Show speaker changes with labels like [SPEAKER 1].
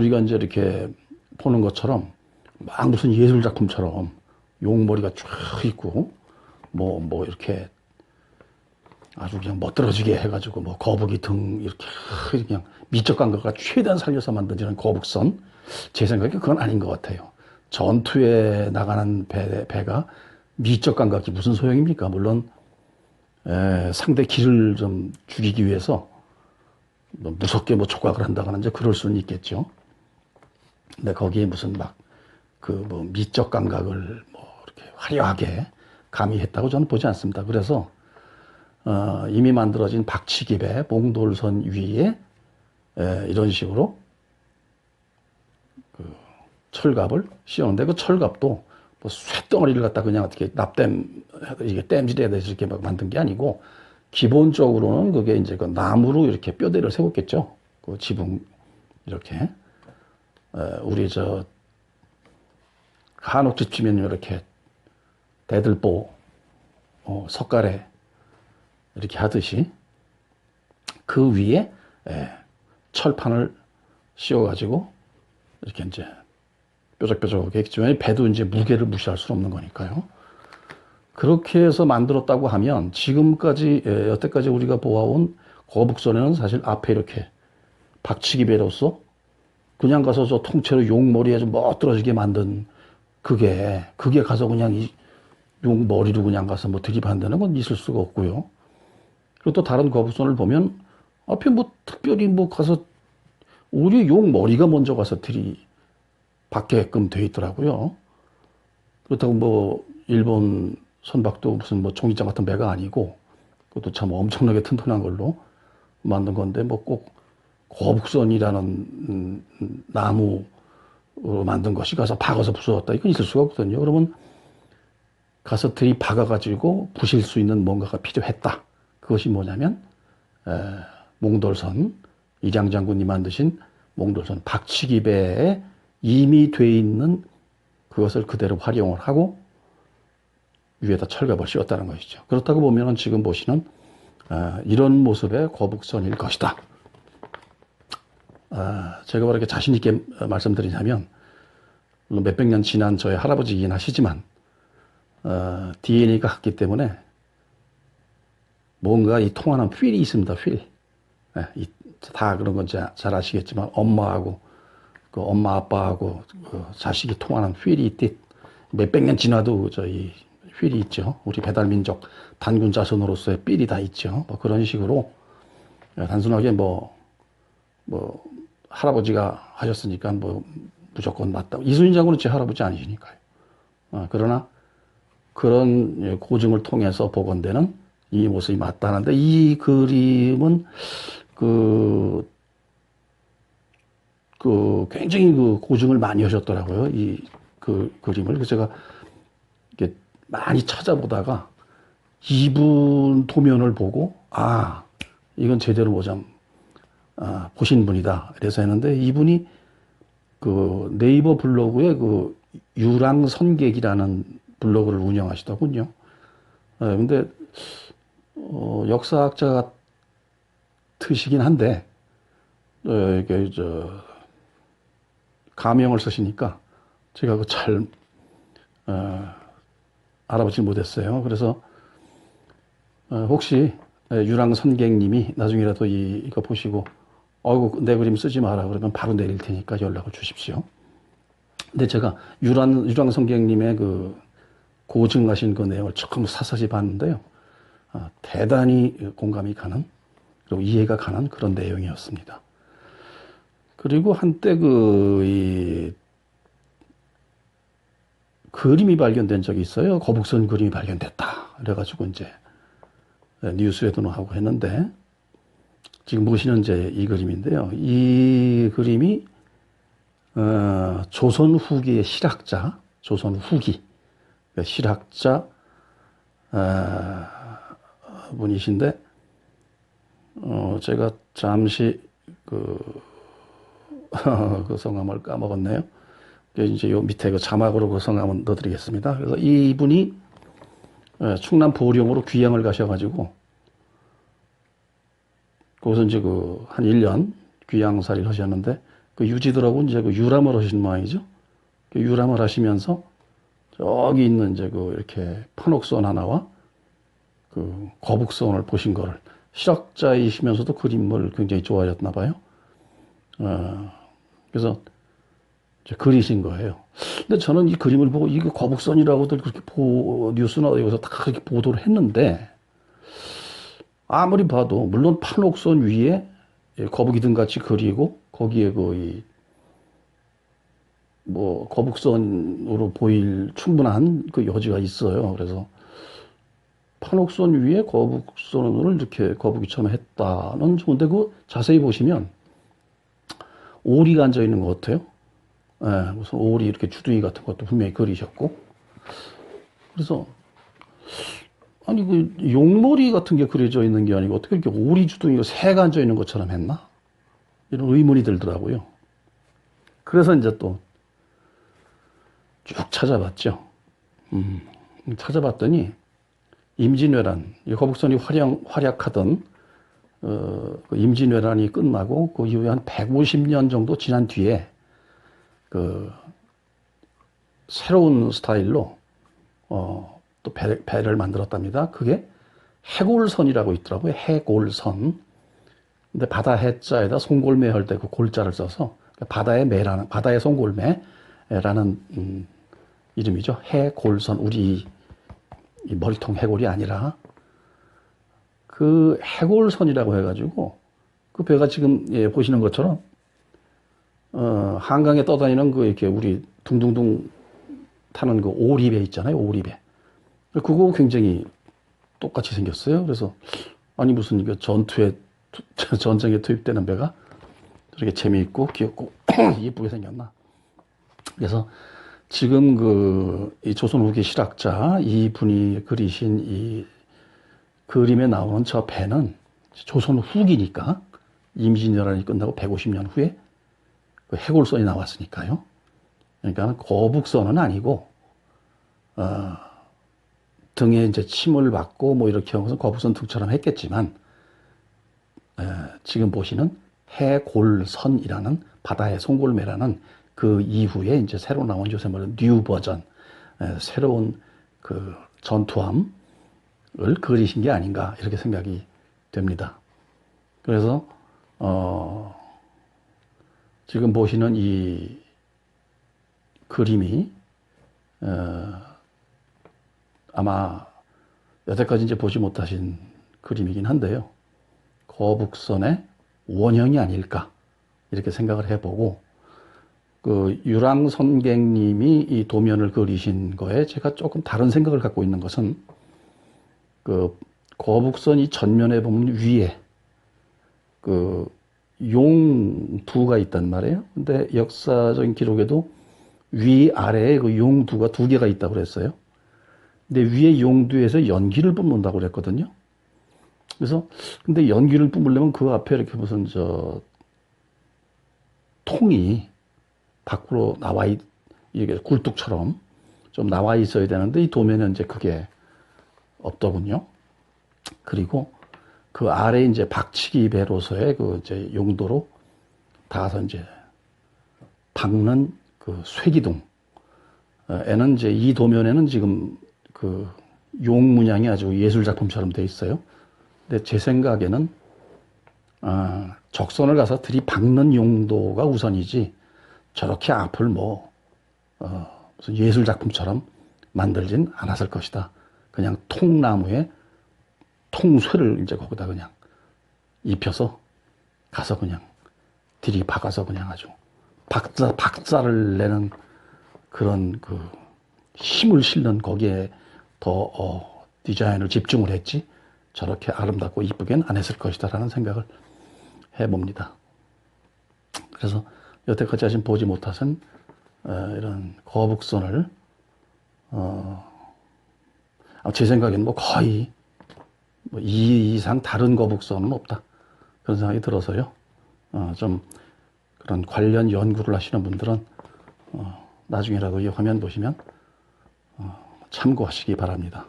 [SPEAKER 1] 우리가 이제 이렇게 보는 것처럼 막 무슨 예술 작품처럼 용머리가 쫙 있고 뭐뭐 이렇게 아주 그냥 멋들어지게 해가지고 뭐 거북이 등 이렇게 그냥 미적 감각을 최대한 살려서 만든 이런 거북선 제 생각에 그건 아닌 것 같아요. 전투에 나가는 배, 배가 미적 감각이 무슨 소용입니까? 물론 에, 상대 길을 좀 죽이기 위해서 뭐 무섭게 뭐 조각을 한다거나 이제 그럴 수는 있겠죠. 근데 거기에 무슨 막 그 뭐 미적 감각을 뭐 이렇게 화려하게 가미했다고 저는 보지 않습니다. 그래서 어, 이미 만들어진 박치기배 몽돌선 위에 에, 이런 식으로 그 철갑을 씌우는데 그 철갑도 뭐 쇳덩어리를 갖다 그냥 어떻게 납땜 이게 땜질해야 돼서 이렇게 막 만든 게 아니고 기본적으로는 그게 이제 그 나무로 이렇게 뼈대를 세웠겠죠. 그 지붕 이렇게 에, 우리 저 한옥집 치면 이렇게 대들보 어, 석가래 이렇게 하듯이 그 위에 에, 철판을 씌워가지고 이렇게 이제 뾰족뾰족하게 했지만 배도 이제 무게를 무시할 수 없는 거니까요. 그렇게 해서 만들었다고 하면 지금까지 에, 여태까지 우리가 보아온 거북선에는 사실 앞에 이렇게 박치기 배로서 그냥 가서 저 통째로 용머리에 좀 멋들어지게 만든 그게 그게 가서 그냥 이 용머리로 그냥 가서 뭐 들이받는 건 있을 수가 없고요. 그리고 또 다른 거북선을 보면 앞에 뭐 특별히 뭐 가서 오히려 용머리가 먼저 가서 들이받게끔 돼 있더라고요. 그렇다고 뭐 일본 선박도 무슨 뭐 종이장 같은 배가 아니고 그것도 참 엄청나게 튼튼한 걸로 만든 건데 뭐 꼭 거북선이라는 음, 나무로 만든 것이 가서 박아서 부수었다 이건 있을 수가 없거든요. 그러면 가서 들이 박아가지고 부실 수 있는 뭔가가 필요했다. 그것이 뭐냐면 에, 몽돌선 이장 장군이 만드신 몽돌선 박치기배에 이미 돼 있는 그것을 그대로 활용을 하고 위에다 철갑을 씌웠다는 것이죠. 그렇다고 보면 지금 보시는 아, 이런 모습의 거북선일 것이다. 아, 제가 왜 이렇게 자신 있게 말씀드리냐면 몇백 년 지난 저의 할아버지이긴 하시지만 어, DNA가 같기 때문에 뭔가 이 통하는 휠이 있습니다. 휠. 예, 이, 다 그런 건잘 아시겠지만 엄마하고 그 엄마 아빠하고 그 자식이 통하는 휠이 있듯 몇백 년 지나도 저희 휠이 있죠. 우리 배달민족 단군 자손으로서의 삘이 다 있죠. 뭐 그런 식으로 예, 단순하게 뭐, 뭐, 할아버지가 하셨으니까 뭐 무조건 맞다. 이순신 장군은 제 할아버지 아니시니까요. 어, 그러나 그런 고증을 통해서 복원되는 이 모습이 맞다는데 이 그림은 그, 그 굉장히 그 고증을 많이 하셨더라고요. 이 그 그림을. 그래서 제가 이렇게 많이 찾아보다가 이분 도면을 보고 아, 이건 제대로 뭐좀 아, 보신 분이다. 그래서 했는데 이분이 그 네이버 블로그에 그 유랑 선객이라는 블로그를 운영하시더군요. 예, 근데 어, 역사학자 같으시긴 한데 어, 이게 저 가명을 쓰시니까 제가 그잘 어, 알아보지 못했어요. 그래서 어, 혹시 유랑 선객님이 나중에라도 이, 이거 보시고 어이구 내 그림 쓰지 마라 그러면 바로 내릴 테니까 연락을 주십시오. 근데 제가 유랑 유랑 선객님의 그 고증하신 그 내용을 조금 사사시 봤는데요. 아, 대단히 공감이 가는 그리고 이해가 가는 그런 내용이었습니다. 그리고 한때 그, 이, 그림이 발견된 적이 있어요. 거북선 그림이 발견됐다. 그래가지고 이제 뉴스에도 나오고 했는데 지금 보시는 이제 이 그림인데요. 이 그림이 어, 조선 후기의 실학자, 조선 후기 그 실학자 어, 분이신데 어, 제가 잠시 그, 그 성함을 까먹었네요. 이제 요 밑에 그 자막으로 그 성함을 넣어드리겠습니다. 그래서 이분이 어, 충남 보령으로 귀향을 가셔가지고 거기서 이제 그 한 1년 귀향살이를 하셨는데 그 유지들하고 이제 그 유람을 하신 모양이죠. 그 유람을 하시면서 저기 있는 이제 그 이렇게 판옥선 하나와 그 거북선을 보신 거를 실학자이시면서도 그림을 굉장히 좋아하셨나 봐요. 어, 그래서 그리신 거예요. 근데 저는 이 그림을 보고 이게 거북선이라고들 그렇게 보, 뉴스나 여기서 다 그렇게 보도를 했는데 아무리 봐도 물론 판옥선 위에 예, 거북이 등 같이 그리고 거기에 거의 뭐 거북선으로 보일 충분한 그 여지가 있어요. 그래서 판옥선 위에 거북선을 이렇게 거북이처럼 했다는 좋은데 그 자세히 보시면 오리가 앉아 있는 것 같아요. 예, 무슨 오리 이렇게 주둥이 같은 것도 분명히 그리셨고 그래서 아니 그 용머리 같은 게 그려져 있는 게 아니고 어떻게 이렇게 오리 주둥이가 새가 앉아 있는 것처럼 했나? 이런 의문이 들더라고요. 그래서 이제 또 쭉 찾아봤죠. 음, 찾아봤더니 임진왜란, 이 거북선이 활약, 활약하던 어, 그 임진왜란이 끝나고 그 이후에 한 150년 정도 지난 뒤에 그 새로운 스타일로 어, 또 배, 배를 만들었답니다. 그게 해골선이라고 있더라고요. 해골선. 근데 바다 해자에다 송골매 할 때 그 골자를 써서 바다의 매라는 바다의 송골매라는 음, 이름이죠. 해골선 우리 이 머리통 해골이 아니라 그 해골선이라고 해가지고 그 배가 지금 예, 보시는 것처럼 어, 한강에 떠다니는 그 이렇게 우리 둥둥둥 타는 그 오리배 있잖아요. 오리배. 그거 굉장히 똑같이 생겼어요. 그래서 아니 무슨 이거 전투에 투- 전쟁에 투입되는 배가 저렇게 재미있고 귀엽고 예쁘게 생겼나. 그래서 지금 그 이 조선 후기 실학자 이 분이 그리신 이 그림에 나오는 저 배는 조선 후기니까 임진왜란이 끝나고 150년 후에 그 해골선이 나왔으니까요. 그러니까 거북선은 아니고 어, 등에 이제 침을 받고 뭐 이렇게 하면서 거북선 등처럼 했겠지만 에, 지금 보시는 해골선이라는 바다의 송골매라는 그 이후에 이제 새로 나온 요새 말하는 뉴 버전 에, 새로운 그 전투함을 그리신 게 아닌가 이렇게 생각이 됩니다. 그래서 어, 지금 보시는 이 그림이 어, 아마 여태까지 이제 보지 못하신 그림이긴 한데요. 거북선의 원형이 아닐까 이렇게 생각을 해보고 그 유랑 선객님이 이 도면을 그리신 거에 제가 조금 다른 생각을 갖고 있는 것은 그 거북선이 전면에 보면 위에 그 용두가 있단 말이에요. 근데 역사적인 기록에도 위 아래에 그 용두가 두 개가 있다고 그랬어요. 근데 위에 용두에서 연기를 뿜는다고 그랬거든요. 그래서 근데 연기를 뿜으려면 그 앞에 이렇게 무슨 저 통이 밖으로 나와 있, 이게 굴뚝처럼 좀 나와 있어야 되는데 이 도면에 이제 그게 없더군요. 그리고 그 아래 이제 박치기 배로서의 그 이제 용도로 닿아서 이제 박는 그 쇠기둥. 어, 에는 이제 이 도면에는 지금 그 용 문양이 아주 예술 작품처럼 돼 있어요. 근데 제 생각에는 아, 적선을 가서 들이박는 용도가 우선이지 저렇게 앞을 뭐 어, 무슨 예술 작품처럼 만들진 않았을 것이다. 그냥 통나무에 통쇠를 이제 거기다 그냥 입혀서 가서 그냥 들이박아서 그냥 아주 박자 박자를 내는 그런 그 힘을 실는 거기에 더 어, 디자인을 집중을 했지 저렇게 아름답고 이쁘게는 안 했을 것이다 라는 생각을 해봅니다. 그래서 여태까지 아직 보지 못하신 어, 이런 거북선을 어, 아, 제 생각에는 뭐 거의 뭐 이 이상 다른 거북선은 없다 그런 생각이 들어서요. 어, 좀 그런 관련 연구를 하시는 분들은 어, 나중에라도 이 화면 보시면 어, 참고하시기 바랍니다.